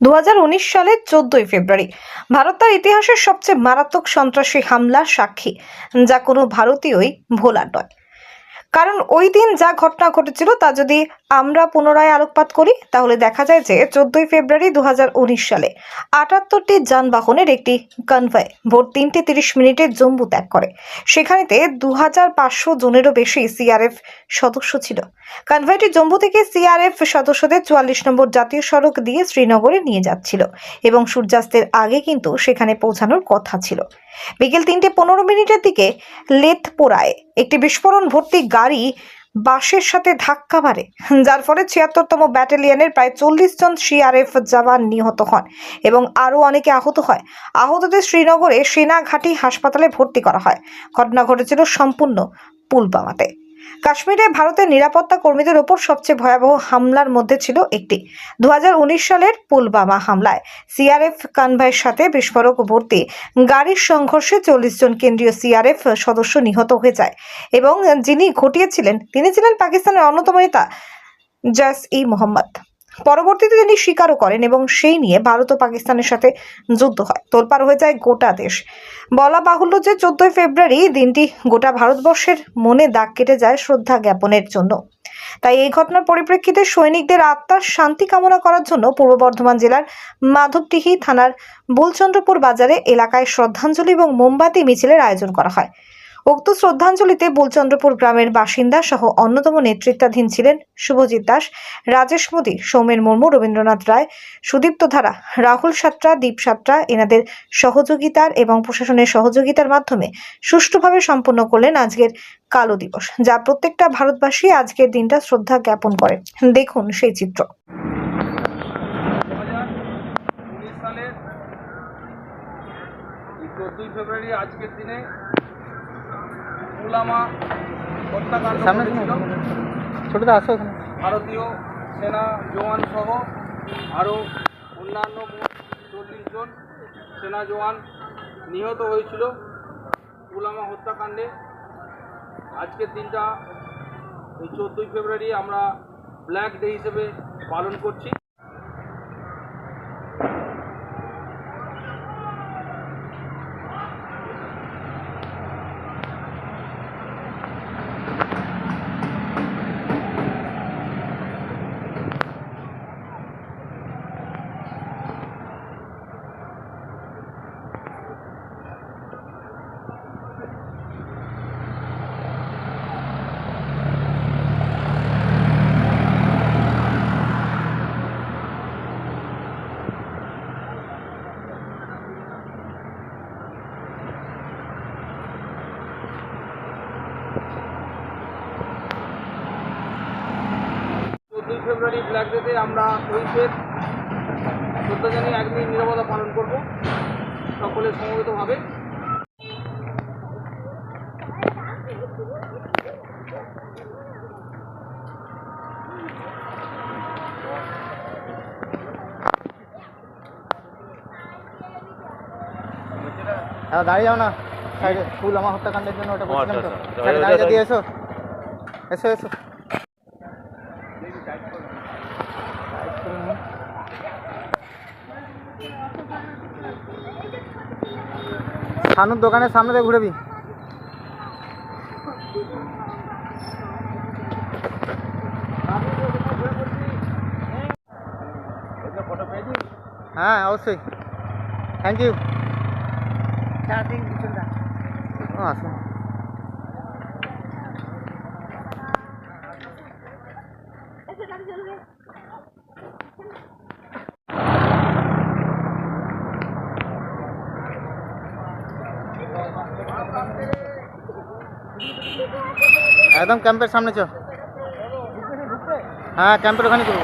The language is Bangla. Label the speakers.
Speaker 1: দু সালের চোদ্দই ফেব্রুয়ারি ভারত তার ইতিহাসের সবচেয়ে মারাত্মক সন্ত্রাসী হামলার সাক্ষী, যা কোনো ভারতীয়ই ভোলার নয়। কারণ ওই দিন যা ঘটনা ঘটেছিল তা যদি আমরা পুনরায় আলোকপাত করি, তাহলে দেখা যায় যে চোদ্দই ফেব্রুয়ারি দু হাজার উনিশ সালে আটাত্তরটি যানবাহনের একটি কনভয় ভোর তিনটে তিরিশ মিনিটে জম্মু ত্যাগ করে। সেখানেতে দু হাজার পাঁচশো জনেরও বেশি সিআরএফ সদস্য ছিল। কনভয়টি জম্মু থেকে সিআরএফ সদস্যদের চুয়াল্লিশ নম্বর জাতীয় সড়ক দিয়ে শ্রীনগরে নিয়ে যাচ্ছিল এবং সূর্যাস্তের আগে কিন্তু সেখানে পৌঁছানোর কথা ছিল। বিকেল তিনটে পনেরো মিনিটের দিকে লেথপোড়ায় একটি বিস্ফোরণ ভর্তি গাড়ি বাসের সাথে ধাক্কা মারে, যার ফলে ছিয়াত্তরতম ব্যাটালিয়নের প্রায় চল্লিশ জন সিআরএফ জওয়ান নিহত হন এবং আরও অনেকে আহত হয়। আহতদের শ্রীনগরে সেনাঘাটি হাসপাতালে ভর্তি করা হয়। ঘটনা ঘটেছিল সম্পূর্ণ পুলবামাতে কাশ্মীরে ভারতের নিরাপত্তা কর্মীদের ওপর সবচেয়ে ভয়াবহ হামলার মধ্যে ছিল একটি। দুহাজার উনিশ সালের পুলবামা হামলায় সিআরএফ কানভাইয়ের সাথে বিস্ফোরক ভর্তি গাড়ির সংঘর্ষে চল্লিশ জন কেন্দ্রীয় সিআরএফ সদস্য নিহত হয়ে যায় এবং যিনি ঘটিয়েছিলেন, তিনি ছিলেন পাকিস্তানের অন্যতম নেতা জাস ই মোহাম্মদ। পরবর্তীতে তিনি স্বীকারও করেন এবং সেই নিয়ে ভারত ও পাকিস্তানের সাথে যুদ্ধ হয়। তোলপাড় হয়ে যায় গোটা দেশ। বলা বাহুল্য যে চোদ্দই ফেব্রুয়ারি দিনটি গোটা ভারতবর্ষের মনে দাগ কেটে যায় শ্রদ্ধা জ্ঞাপনের জন্য। তাই এই ঘটনার পরিপ্রেক্ষিতে সৈনিকদের আত্মার শান্তি কামনা করার জন্য পূর্ব বর্ধমান জেলার মাধবডিহি থানার বুলচন্দ্রপুর বাজারে এলাকায় শ্রদ্ধাঞ্জলি এবং মোমবাতি মিছিলের আয়োজন করা হয়। উক্ত শ্রদ্ধাঞ্জলিতে বুলচন্দ্রপুর গ্রামের বাসিন্দা সহ অন্যতম নেতৃত্বাধীন ছিলেন শুভজিৎ দাস, রাজেশ মোদী, সৌমেন মুর্মু, রবীন্দ্রনাথ রায়, সুদীপ্ত ধারা, রাহুল সাত্রা, দীপ সাত্রা এনাদের সহযোগিতার এবং প্রশাসনের সহযোগিতার মাধ্যমে সুষ্ঠুভাবে সম্পন্ন করলেন আজকের কালো দিবস, যা প্রত্যেকটা ভারতবাসী আজকের দিনটা শ্রদ্ধা জ্ঞাপন করে। দেখুন সেই চিত্র।
Speaker 2: চোদ্দোই ফেব্রুয়ারি আজকের দিনে পুলামা হত্যাকাণ্ড
Speaker 3: সামনে
Speaker 2: ঘটেছিল।
Speaker 3: ছোটদা আসো ওখানে
Speaker 2: ভারতীয় সেনা জওয়ান সহ আরও অন্যান্য চল্লিশ জন সেনা জওয়ান নিহত হয়েছিল পুলামা হত্যাকাণ্ডে। আজকের দিনটা এই চোদ্দোই ফেব্রুয়ারি আমরা ব্ল্যাক ডে হিসেবে পালন করছি চোদ্দোই ফেব্রুয়ারি ব্ল্যাক ডেতে আমরা শহীদদের শ্রদ্ধা জানিয়ে এক মিনিট নিরবতা পালন করব সকলে সমবেতভাবে।
Speaker 3: হ্যাঁ দাঁড়িয়ে যাও না। সাইডে ফুল আমার হত্যাকাণ্ডের জন্য ওটা বলছিলাম তো।
Speaker 4: আচ্ছা, আচ্ছা।
Speaker 3: দাঁড়িয়ে। দিয়ে এসো। এসো এসো। শানুর দোকানের সামনে দিয়ে ঘুরেবি? হ্যাঁ অবশ্যই। থ্যাংক ইউ আসুন একদম ক্যাম্পের সামনে চ হ্যাঁ ক্যাম্পের ওখানে করব।